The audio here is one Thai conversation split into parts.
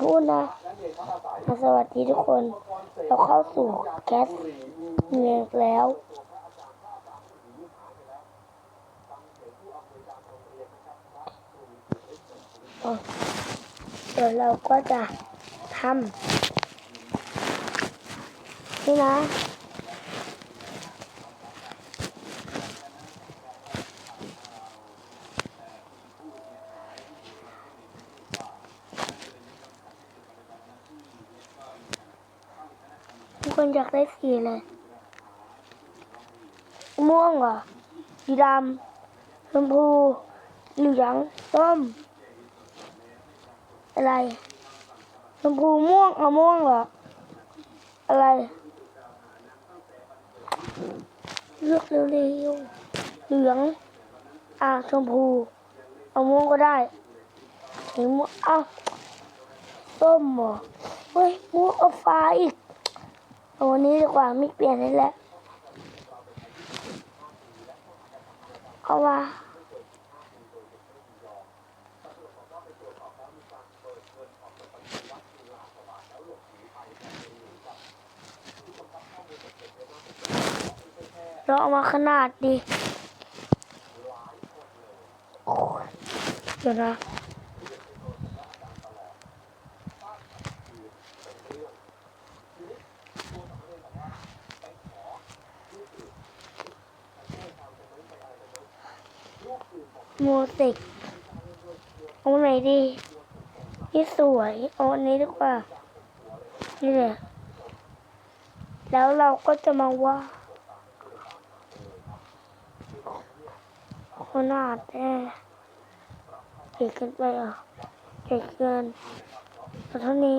พูดนะสวัสดีทุกคน เราเข้าสู่แคสเมียงแล้ว เดี๋ยวเราก็จะทำนี่นะ คนอยากได้สีเลยม่วงเหรอสีดำชมพูเหลืองส้ม อะไรชมพูม่วงเอาม่วงเหรอ อะไร เลือกเร็วๆเหลือง อะชมพู เอาม่วงก็ได้สีม่วงเอาส้มเหรอเฮ้ยม่วงเอาฟ้าอีก เอาวันนี้ดีกว่าไม่เปลี่ยนนี่แหละเอาว่าเราเอามาขนาดดี โอ้ยเดี๋ยวนะ มสิกเอาไหนดีนี่สวยเอาอันนี้ดีกว่านี่แหละแล้วเราก็จะมาว่าขนาดแน่เก่งเกินไปอะเก่งเกินเอาเท่านี้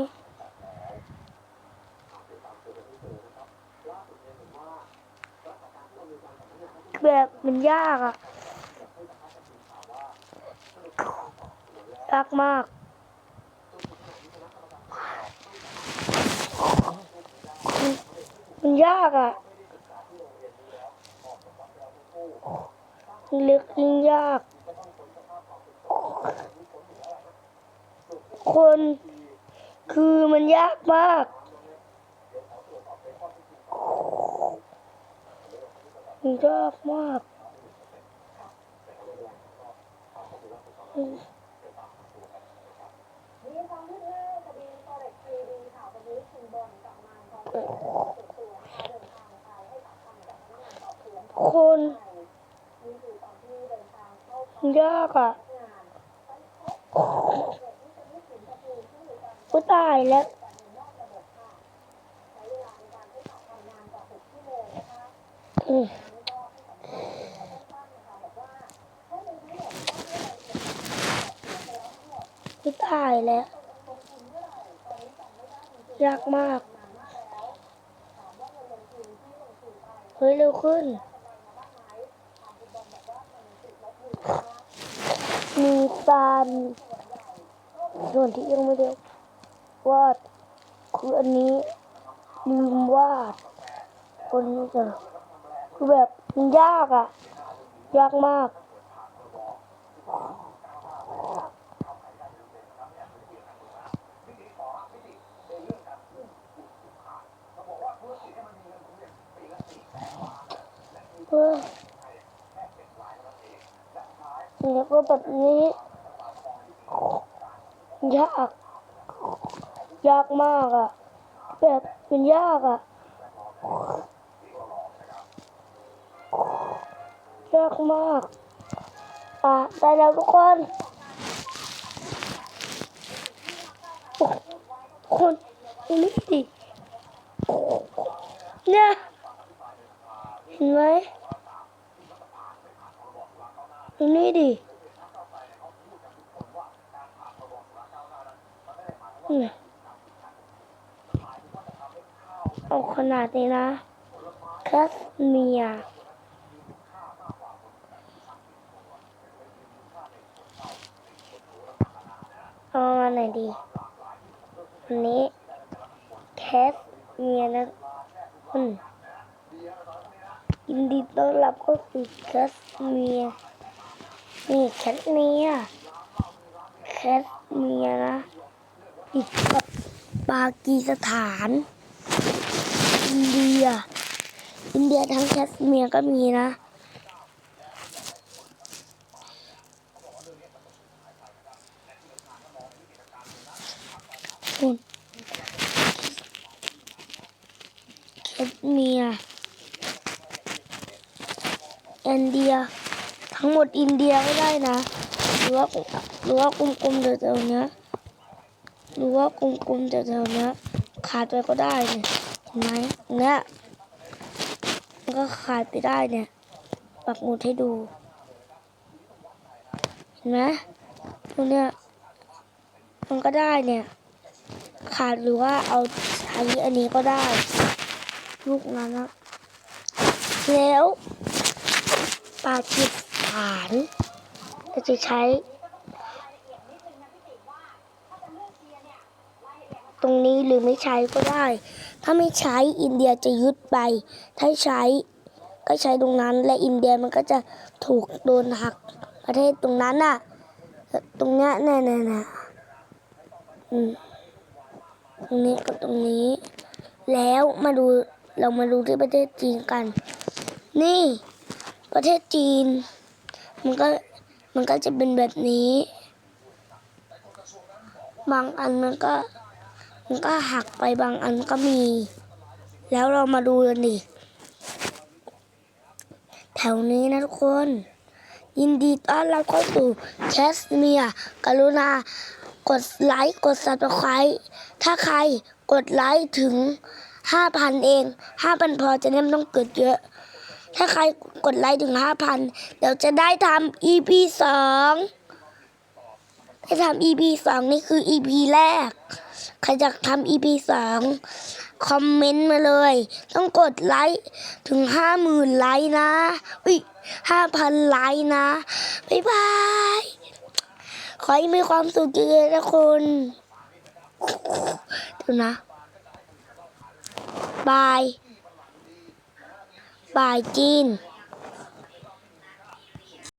แบบมันยากอะ ยากมาก มันยากอะลึกยิ่งยาก คนคือมันยากมากมันยากมากอื คนยากอะกูตายแล้วกูตายแล้ว ยากมาก ฮ้ยเร็วขึ้น มีซานส่วนที่ยังไม่ได้วาดคืออันนี้ลืมวาด คนนี้จะคือแบบมันยากอะยากมาก เฮ้ย ล้วก็แบบนี้ยากยากมากอะแบบมันยากอะยากมาก อะได้แล้วทุกคนคนนี่ดิเนี่ยเห็นไหมนี่ดิ นี่ยเอาขนาดนี้นะแคสเมียเอามาไหนอยดีอันนี้แคสเมียนะอืมยินดีต้อนรับเข้าสู่แคสเมียนี่แคสเมียแคสเมียนะ ติดกับปากีสถาน อินเดีย อินเดียทั้งแคสเมียร์ก็มีนะ คุณแคสเมียร์อินเดีย ทั้งหมดอินเดียก็ได้นะหรือว่าหรือว่ากลมๆแถวๆเนี้ย หรือว่ากลมๆแถวๆเนี้ขาดไปก็ได้เนี่ยเห็นไหมเนี่ยมันก็ขาดไปได้เนี่ยปักหมุดให้ดู เห็นไหมตรงเนี้ยมันก็ได้เนี่ย ขาดหรือว่าเอาใช้อันนี้ก็ได้ ลูกนั้นนะแล้วปากีสถานจะใช้ ตรงนี้หรือไม่ใช้ก็ได้ ถ้าไม่ใช้อินเดียจะยึดไป ถ้าใช้ก็ใช้ตรงนั้น และอินเดียมันก็จะถูกโดนหักประเทศตรงนั้นน่ะ ตรงเนี้ยเนี่ยเน่เน่อืมตรงนี้กับตรงนี้ แล้วมาดูเรามาดูที่ประเทศจีนกัน นี่ ประเทศจีน มันก็มันก็จะเป็นแบบนี้ บางอันมันก็ มันก็หักไปบางอันก็มี แล้วเรามาดูกันดิแถวนี้นะทุกคน ยินดีต้อนรับเข้าสู่แคสเมียร์กรุณา กดไลค์กด subscribe ถ้าใครกดไลค์ถึง5,000เอง5,000พอจะได้ม่ต้องเกิดเยอะ ถ้าใครกดไลค์ถึง5,000เดี๋ยวจะได้ทำ EP สองให้ทำ EP สองนี่คือ EP แรก ใครอยากทำ EP สองคอมเมนต์มาเลย ต้องกดไลค์ถึง50,000ไลค์นะอุ้ย5,000ไลค์นะ บ๊ายบาย ขอให้มีความสุขเยอะๆนะคุณดูนะ บาย บายจีน